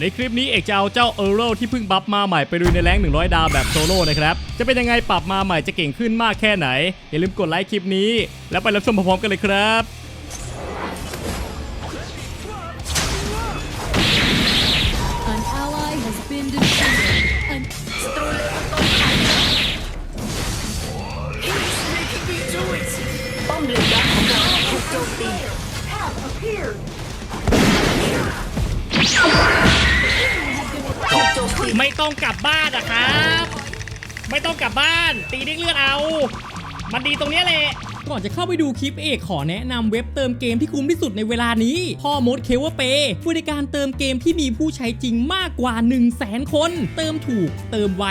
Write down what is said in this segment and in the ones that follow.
ในคลิปนี้เอกจะเอาเจ้าเออร์เรลที่เพิ่งบัฟมาใหม่ไปลุยในแรง100 ดาวแบบโซโล่นะครับ จะเป็นยังไงปรับมาใหม่จะเก่งขึ้นมากแค่ไหน อย่าลืมกดไลค์คลิปนี้ แล้วไปรับชมพร้อมๆกันเลยครับ An ally has been defeated. An ป้อมเลนดักของเราถูกโจมตี ไม่ต้องกลับบ้านอะครับ ไม่ต้องกลับบ้าน ตีเด้งเลือดเอา มันดีตรงนี้แหละก่อนจะเข้าไปดูคลิปเอกขอแนะนำเว็บเติมเกมที่คุ้มที่สุดในเวลานี้ พ่อมดเคเวเปบริการเติมเกมที่มีผู้ใช้จริงมากกว่า 1 0 0 0 0แสนคน เติมถูก เติมไว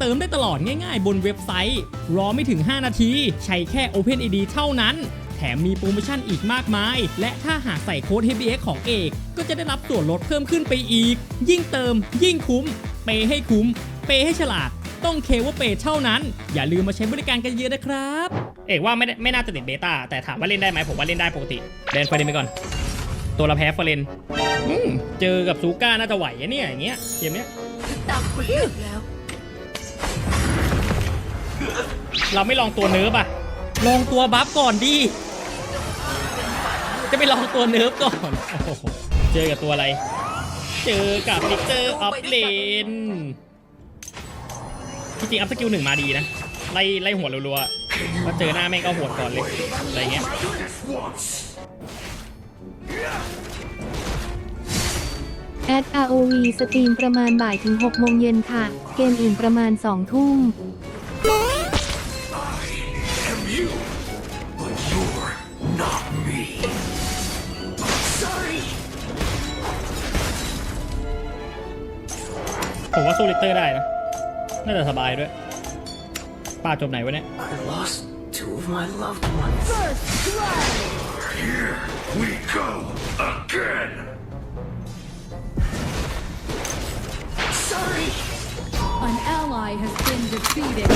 เติมได้ตลอดง่ายๆ บนเว็บไซต์ รอไม่ถึง 5 นาที ใช้แค่ OpenID เท่านั้น ถมมีโปรโมชั่นอีกมากมาย และถ้าหากใส่โค้ด HBX ของเอก ก็จะได้รับส่วนลดเพิ่มขึ้นไปอีก ยิ่งเติม ยิ่งคุ้ม เปย์ให้คุ้ม เปย์ให้ฉลาด ต้องเคว่าเปย์เท่านั้น อย่าลืมมาใช้บริการกันเยอะนะครับ เอกว่าไม่ได้ไม่น่าจะติดเบต้าแต่ถามว่าเล่นได้ไหมผมว่าเล่นได้ปกติเล่นไฟเรนไปก่อน ตัวเราแพ้ไฟเรนอืมเจอกับซูก้าน่าจะไหวอะเนี่ยอย่างเงี้ยเกมเนี้ยตามคุณเลือกแล้ว เราไม่ลองตัวเนิร์ฟอะลองตัวบัฟก่อนดิ จะไปลองตัวเนิร์ฟก่อนโอ้โหเจอกับตัวอะไร เจอกับลิกเตอร์ออฟเลนที่จริงอัพสกิลหนึ่งมาดีนะ ไล่ไล่หัวรัวๆพอเจอหน้าแม่งก็หัวดก่อนเลย อะไรเงี้ยแอด ROV สตรีมประมาณบ่ายถึง6โมงเย็นค่ะ เกมอื่นประมาณ2ทุ่ม สู้ลิกเตอร์ได้นะ น่าจะสบายด้วย ป้าจบไหนวะเนี่ย I lost two of my loved ones We go again! sorry an ally has been defeated.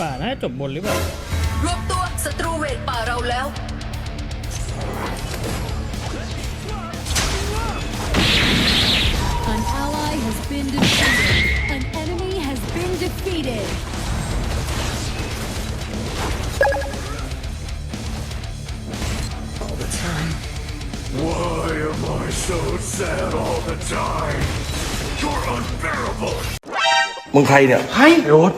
ป่าน่าจะจบบนหรือเปล่ารวบตัวศัตรูเวทป่าเราแล้ว been defeated. An enemy has been defeated. all the time Why am I so sad all the time? You're unbearable! มึงใครเนี่ยให้โอ๊ต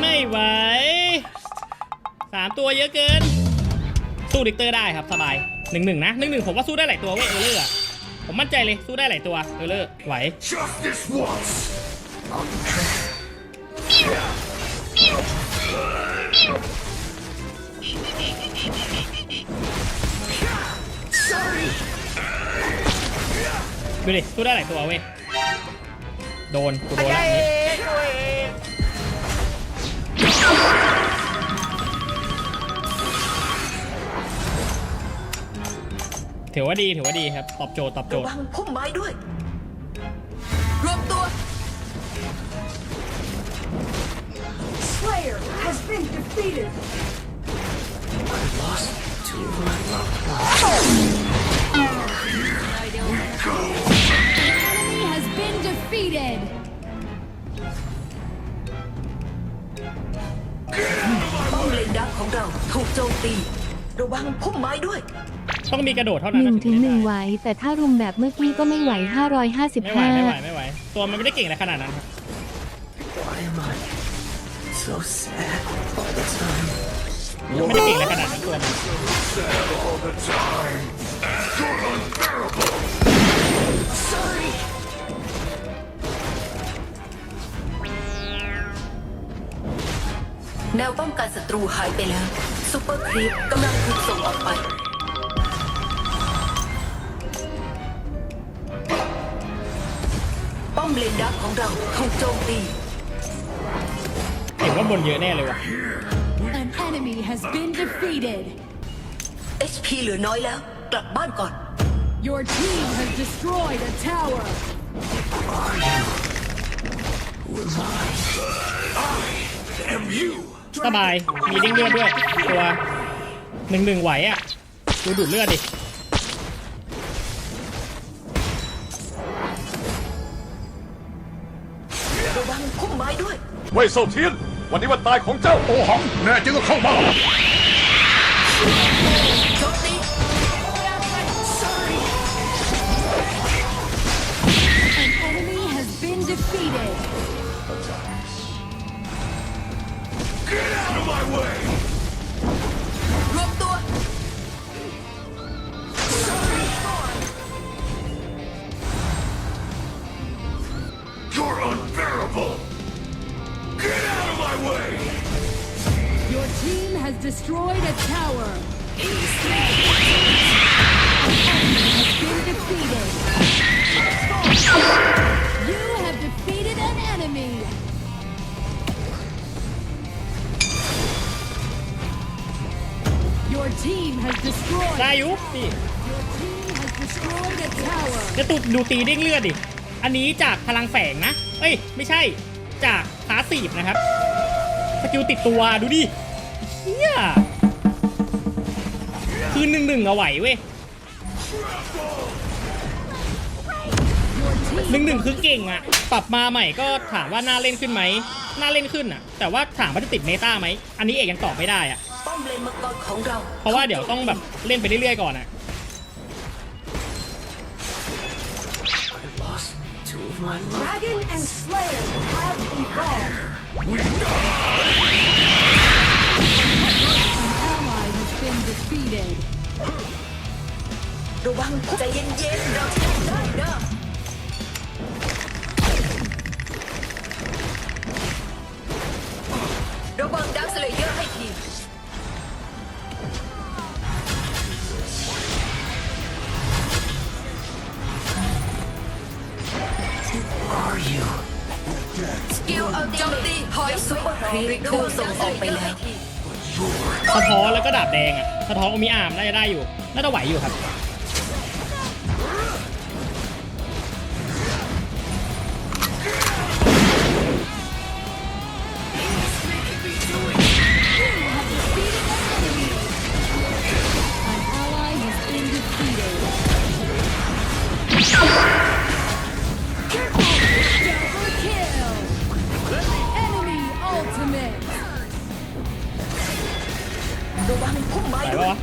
ไม่ไหวสามตัวเยอะเกิน สู้ดิกเตอร์ได้ครับสบายหนึ่งหนึ่งนะหนึ่งหนึ่งผมว่าสู้ได้หลายตัวเว้ยเออร์เลอร์อะผมมั่นใจเลยสู้ได้หลายตัวเออร์เลอร์ไหว ดูดิสู้ได้หลายตัวเว้ย โดนกูโดนแล้วถือว่าดีถือว่าดีครับ ตอบโจทย์ตอบโจระทย์ วังพุ่มไม้ด้วย รวบตัว Slayer has been defeated. Been defeated. ป้อมเลนดักของเราถูกโจมตี ระวังพุ่มไม้ด้วย ต้องมีกระโดดเท่านั้นนะ1ถึงจะ1ไหไหว แต่ถ้ารุมแบบเมื่อกี้ก็ไม่ไหว ไม่ไหวไม่ไหว555 ไม่ไหวตัวมันไม่ได้เก่งอะไรขนาดนั้นครับ Why am I so sad all the time ไม่ได้เก่งอะไรขนาดนั้นตัวมัน Sad all the time! แนวป้องกันศัตรูหายไปแล้วซูเปอร์ครีปกำลังถูกส่งออกไป ป้อมเลนดักของเราถูกโจมตีเห็นว่าบนเยอะแน่เลยว่ะ An enemy has been defeated. HP เหลือน้อยแล้ว กลับบ้านก่อน Your team has destroyed a tower. Am you? สบาย มีดิ้งเลือดด้วย ตัวหนึ่งหนึ่งไหวอะ ดูดูดเลือดดิ ระวังพุ่มไม้ด้วย เว่ยเซาเทียน วันนี้วันตายของเจ้าโอหัง แน่จริงก็เข้ามา Your team has destroyed a tower. An enemy has been defeated. You have defeated an enemy. Your team has destroyed. ได้อยุนี่ Your team has destroyed a tower. จะตุดดูตีดิ้งเลือดดิ อันนี้จากพลังแฝงนะ เอ้ย ไม่ใช่ จากพาสซีฟนะครับ สกิลติดตัวดูดิเฮียคือหนึ่งหนึ่งเอาไหวเว้ยหนึ่งหนึ่งคือเก่งอะปรับมาใหม่ก็ถามว่าน่าเล่นขึ้นไหมน่าเล่นขึ้นอะแต่ว่าถามว่าจะติดเมตาไหมอันนี้เอกยังตอบไม่ได้อะเพราะว่าเดี๋ยวต้องแบบเล่นไปเรื่อยๆก่อนอะ I lost two of my. Dragon and Slayer have evolved. An ally has been defeated. ระวังใจเย็นๆ เราจะได้เด้อระวังดักสเลเยอร์ให้ที Are you? ส กิลเอาโจมตีหอยซุปเปอร์ครีดูส่งออกไปแล้วสะท้อนแล้วก็ดาบแดงอะสะท้อนอมิอาร์มน่าจะได้อยู่ น่าจะไหวอยู่ครับ ไม้ไหวด้วปะยวะ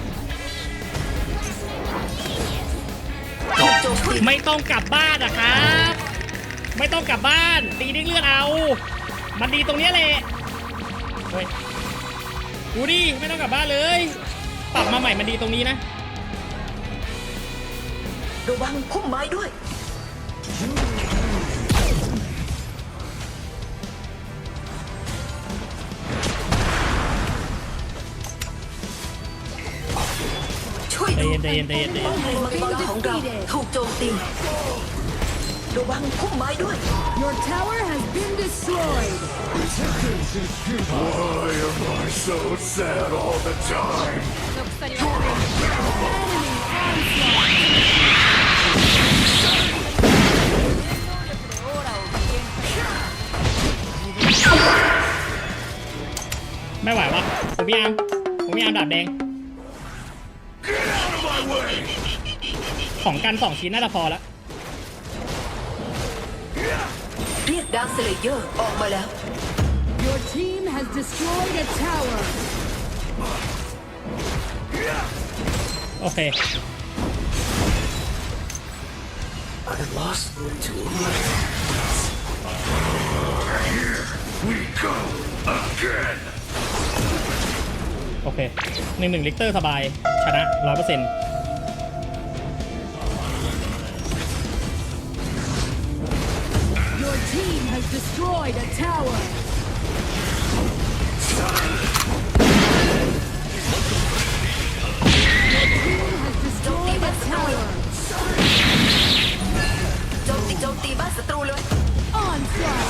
ถูกโจมตีไม่ต้องกลับบ้านนะครับ ไม่ต้องกลับบ้าน ตีดิ้งเลือดเอา มันดีตรงเนี้ยแหละเฮ้ยดูดิไม่ต้องกลับบ้านเลยปรับมาใหม่มันดีตรงนี้นะ ระวังพุ่มไม้ด้วย ใจดูเย็นใจเย็นใจเย็นใจเย็นป้อมเลนมังกรของเราถูกโจมตีระวังพุ่มไม้ด้วย Your tower has been destroyed. Why am I so sad all the time? Enemy onslaught. ไม่ไหววะผมมีอาร์มผมมีอาร์มดาบแดง Get out of my way! ของกันสองชิ้นน่าจะพอแล้วเรียกดาร์คสเลเยอร์ออกมาแล้ว Your team has destroyed a tower. โอเค I lost two เคหนึ่งหนึ่งลิกเตอร์สบาย ชนะร้อยเปอร์เซ็นต์ Your team has destroyed a tower. Your team has destroyed a tower. โจมตีโจมตีบ้านศัตรูเลย Onslaught.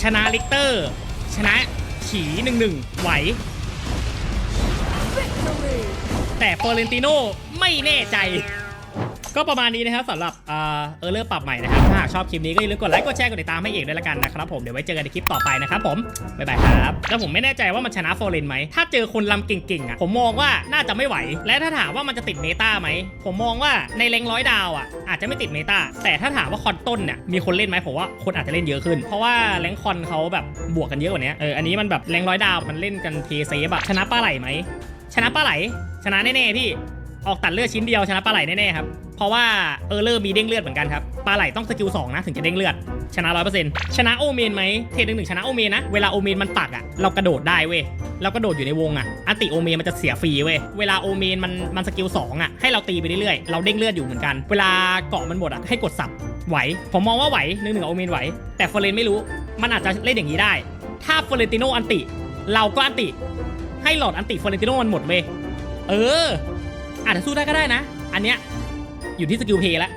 ชนะลิกเตอร์ ชนะ ขี่หนึ่งหนึ่งไหว แต่เฟอร์เรนติโน่ไม่แน่ใจ ก็ประมาณนี้นะครับสำหรับเออเลอร์ปรับใหม่นะครับถ้าหากชอบคลิปนี้ก็อย่าลืมกดไลค์กดแชร์กดติดตามให้เอกด้วยละกันนะครับผมเดี๋ยวไว้เจอกันในคลิปต่อไปนะครับผมบ๊ายบายครับแล้วผมไม่แน่ใจว่ามันชนะโฟร์เรนไหมถ้าเจอคนลำเก่งๆอะผมมองว่าน่าจะไม่ไหว และถ้าถามว่ามันจะติดเมตาไหมผมมองว่าในแรงร้อยดาวอะอาจจะไม่ติดเมตาแต่ถ้าถามว่าคอนต้นเนี่ยมีคนเล่นไหมผมว่าคนอาจจะเล่นเยอะขึ้น เพราะว่าแรงคอนเขาแบบบวกกันเยอะกว่านี้เอออันนี้มันแบบแรงร้อยดาวมันเล่นกันเพย์เซฟอะชนะปลาไหลไหมชนะปลาไหลชนะแน่ๆพี่ ออกตัดเลือดชิ้นเดียวชนะปลาไหลแน่ๆครับ เพราะว่าเออร์เลอร์มีเด้งเลือดเหมือนกันครับ ปลาไหลต้องสกิล2นะถึงจะเด้งเลือด ชนะ100%ชนะโอเมนไหมเทรดหนึ่งหนึ่งชนะโอเมนนะ เวลาโอเมนมันปักอะเรากระโดดได้เว้ยเรากระโดดอยู่ในวงอะอันติโอเมนมันจะเสียฟรีเว้ย เวลาโอเมนมันมันสกิล2อะให้เราตีไปเรื่อยๆ เราเด้งเลือดอยู่เหมือนกัน เวลาเกาะมันหมดอะให้กดสับ ไหว ผมมองว่าไหวหนึ่งหนึ่งโอเมนไหว แต่เฟอร์เรนไม่รู้ มันอาจจะเล่นอย่างนี้ได้ ถ้าเฟอร์เรนติโนอันติ เราก็อันติ ให้หลอดอันติเฟอร์เรนติโนมันหมดเว้ย เออ อาจจะสู้ได้ก็ได้นะ อันเนี้ยอยู่ที่สกิลเพย์ละ